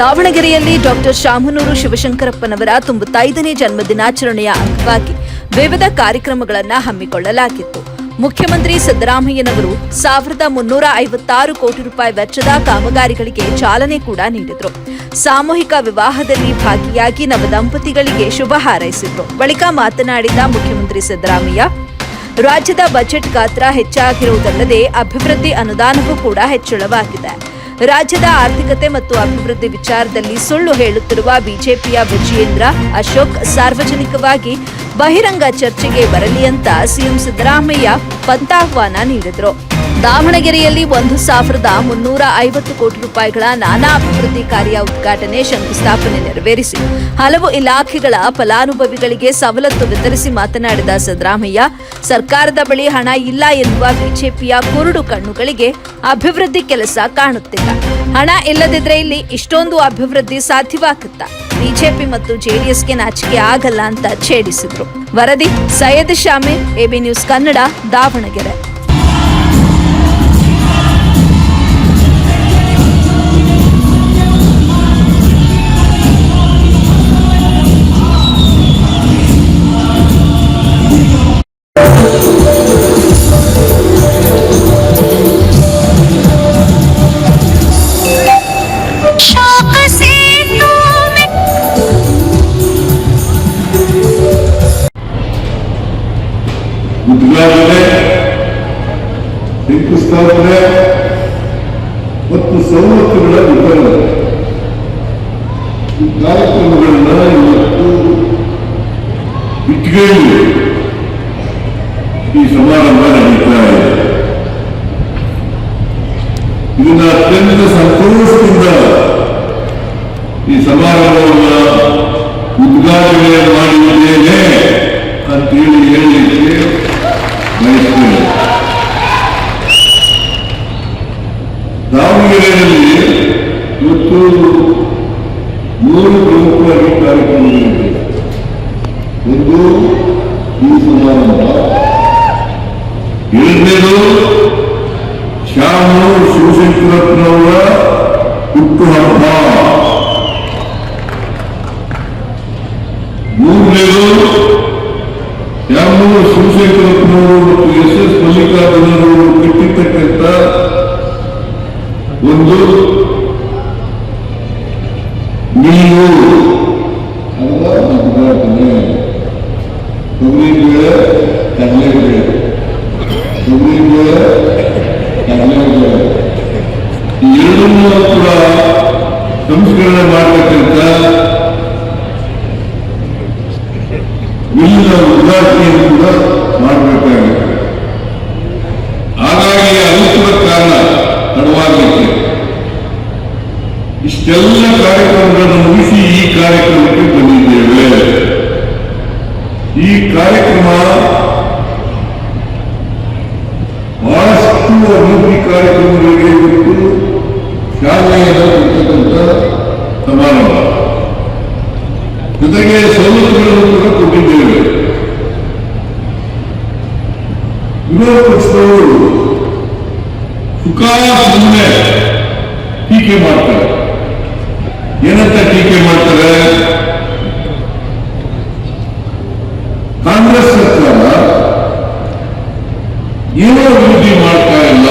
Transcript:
ದಾವಣಗೆರೆಯಲ್ಲಿ ಡಾಕ್ಟರ್ ಶಾಮನೂರು ಶಿವಶಂಕರಪ್ಪನವರ ತೊಂಬತ್ತೈದನೇ ಜನ್ಮದಿನಾಚರಣೆಯ ಅಂಗವಾಗಿ ವಿವಿಧ ಕಾರ್ಯಕ್ರಮಗಳನ್ನು ಹಮ್ಮಿಕೊಳ್ಳಲಾಗಿತ್ತು. ಮುಖ್ಯಮಂತ್ರಿ ಸಿದ್ದರಾಮಯ್ಯನವರು ಸಾವಿರದ ಮುನ್ನೂರ ಐವತ್ತಾರು ಕೋಟಿ ರೂಪಾಯಿ ವೆಚ್ಚದ ಕಾಮಗಾರಿಗಳಿಗೆ ಚಾಲನೆ ಕೂಡ ನೀಡಿದರು. ಸಾಮೂಹಿಕ ವಿವಾಹದಲ್ಲಿ ಭಾಗಿಯಾಗಿ ನವದಂಪತಿಗಳಿಗೆ ಶುಭ ಹಾರೈಸಿದ್ರು. ಬಳಿಕ ಮಾತನಾಡಿದ ಮುಖ್ಯಮಂತ್ರಿ ಸಿದ್ದರಾಮಯ್ಯ, ರಾಜ್ಯದ ಬಜೆಟ್ ಗಾತ್ರ ಹೆಚ್ಚಾಗಿರುವುದಲ್ಲದೆ ಅಭಿವೃದ್ಧಿ ಅನುದಾನವೂ ಕೂಡ ಹೆಚ್ಚಳವಾಗಿದೆ. ರಾಜ್ಯದ ಆರ್ಥಿಕತೆ ಮತ್ತು ಅಭಿವೃದ್ಧಿ ವಿಚಾರದಲ್ಲಿ ಸುಳ್ಳು ಹೇಳುತ್ತಿರುವ ಬಿಜೆಪಿಯ ವಿಜಯೇಂದ್ರ ಅಶೋಕ್ ಸಾರ್ವಜನಿಕವಾಗಿ ಬಹಿರಂಗ ಚರ್ಚೆಗೆ ಬರಲಿ ಅಂತ ಸಿಎಂ ಸಿದ್ದರಾಮಯ್ಯ ಪಂತಾಹ್ವಾನ ನೀಡಿದರು. ದಾವಣಗೆರೆಯಲ್ಲಿ ಒಂದು ಸಾವಿರದ ಮುನ್ನೂರ ಐವತ್ತು ಕೋಟಿ ರೂಪಾಯಿಗಳ ನಾನಾ ಅಭಿವೃದ್ಧಿ ಕಾರ್ಯ ಉದ್ಘಾಟನೆ ಶಂಕುಸ್ಥಾಪನೆ ನೆರವೇರಿಸಿ. ಹಲವು ಇಲಾಖೆಗಳ ಫಲಾನುಭವಿಗಳಿಗೆ ಸವಲತ್ತು ವಿತರಿಸಿ ಮಾತನಾಡಿದ ಸಿದ್ದರಾಮಯ್ಯ, ಸರ್ಕಾರದ ಬಳಿ ಹಣ ಇಲ್ಲ ಎನ್ನುವ ಬಿಜೆಪಿಯ ಕುರುಡು ಕಣ್ಣುಗಳಿಗೆ ಅಭಿವೃದ್ಧಿ ಕೆಲಸ ಕಾಣುತ್ತಿಲ್ಲ. ಹಣ ಇಲ್ಲದಿದ್ರೆ ಇಲ್ಲಿ ಇಷ್ಟೊಂದು ಅಭಿವೃದ್ಧಿ ಸಾಧ್ಯವಾಗುತ್ತಾ? ಬಿಜೆಪಿ ಮತ್ತು ಜೆಡಿಎಸ್ಗೆ ನಾಚಿಕೆ ಆಗಲ್ಲ ಅಂತ ಛೇಡಿಸಿದ್ರು. ವರದಿ ಸೈಯದ್ ಶಾಮಿ ಎಬಿ ನ್ಯೂಸ್ ಕನ್ನಡ ದಾವಣಗೆರೆ. ಶಂಕುಸ್ಥಾಪನೆ ಮತ್ತು ಸವಲತ್ತುಗಳ ವಿತರಣೆ ಈ ಕಾರ್ಯಕ್ರಮಗಳನ್ನ ಇವತ್ತು ಇಟ್ಕೊಂಡು ಈ ಸಮಾರಂಭ ನಡೀತಾ ಅತ್ಯಂತ ಸಂತೋಷದಿಂದ ಈ ಸಮಾರಂಭವನ್ನು ಉದ್ಘಾಟನೆ ದಾವಣಗೆರೆಯಲ್ಲಿ ಇವತ್ತು ಮೂರು ಪ್ರಮುಖವಾಗಿ ಕಾರ್ಯಕ್ರಮಗಳಿವೆ ಒಂದು ಈ ಸಮಾರಂಭ. ಎರಡನೇದು ಶ್ಯಾಮು ಶಿವಶಂಕರಪ್ಪನವರ ಹುಟ್ಟುಹಬ್ಬ ಮೂರನೇದು ಶ್ಯಾಮು ಶಿವಶಂಕರಪ್ಪನವರು ಮತ್ತು ಎಸ್ ಎಸ್ ಮಲ್ಲಿಕಾರ್ಜುನರವರು ಕಟ್ಟಿರ್ತಕ್ಕಂಥ ಒಂದು ನೀವು ಅಲ್ವಾ ಉದ್ಘಾಟನೆ ತೊಗರಿ ಬೇಳೆ ಕಡಲೆ ಬೇಳೆ ತೊಗರಿ ಬೇಳೆ ಕಡಲೆ ಬೇಳೆ ಈ ಎರಡನ್ನೂ ಕೂಡ ಸಂಸ್ಕರಣೆ ಮಾಡತಕ್ಕಂಥ ಮಿಲ್ಲಿನ ಉದ್ಘಾಟನೆಯನ್ನು ಕೂಡ ಮಾಡಬೇಕಾಗುತ್ತೆ ಇಷ್ಟೆಲ್ಲ ಕಾರ್ಯಕ್ರಮಗಳನ್ನು ಮುಗಿಸಿ ಈ ಕಾರ್ಯಕ್ರಮಕ್ಕೆ ಬಂದಿದ್ದೇವೆ ಈ ಕಾರ್ಯಕ್ರಮ ಬಹಳಷ್ಟು ಅಭಿವೃದ್ಧಿ ಕಾರ್ಯಕ್ರಮಗಳಿಗೆ ಇವತ್ತು ಚಾಲನೆಯನ್ನು ಕೊಡ್ತಕ್ಕಂಥ ಸಮಾರಂಭ ಜೊತೆಗೆ ಸವಲತ್ತುಗಳನ್ನು ಕೂಡ ಕೊಟ್ಟಿದ್ದೇವೆ ವಿರೋಧ ಪಕ್ಷದವರು ಸುಖ ಸುಮ್ಮನೆ ಟೀಕೆ ಮಾಡ್ತಾರೆ ಅಂತ ಟೀಕೆ ಮಾಡ್ತಾರೆ. ಕಾಂಗ್ರೆಸ್ ಸರ್ಕಾರ ಏನೋ ಅಭಿವೃದ್ಧಿ ಮಾಡ್ತಾ ಇಲ್ಲ.